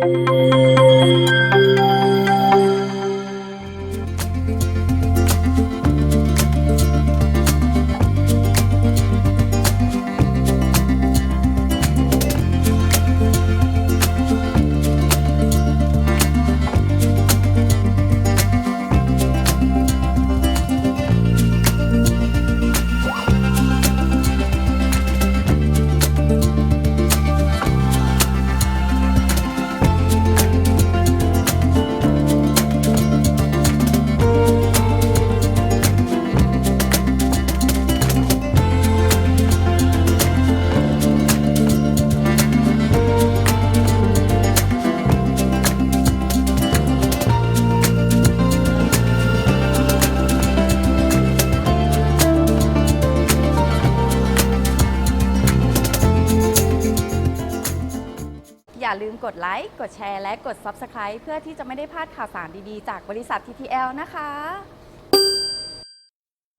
Música อย่าลืมกดไลค์ กดแชร์ และกด Subscribe เพื่อที่จะไม่ได้พลาดข่าวสารดีๆ จากบริษัท TTL นะคะ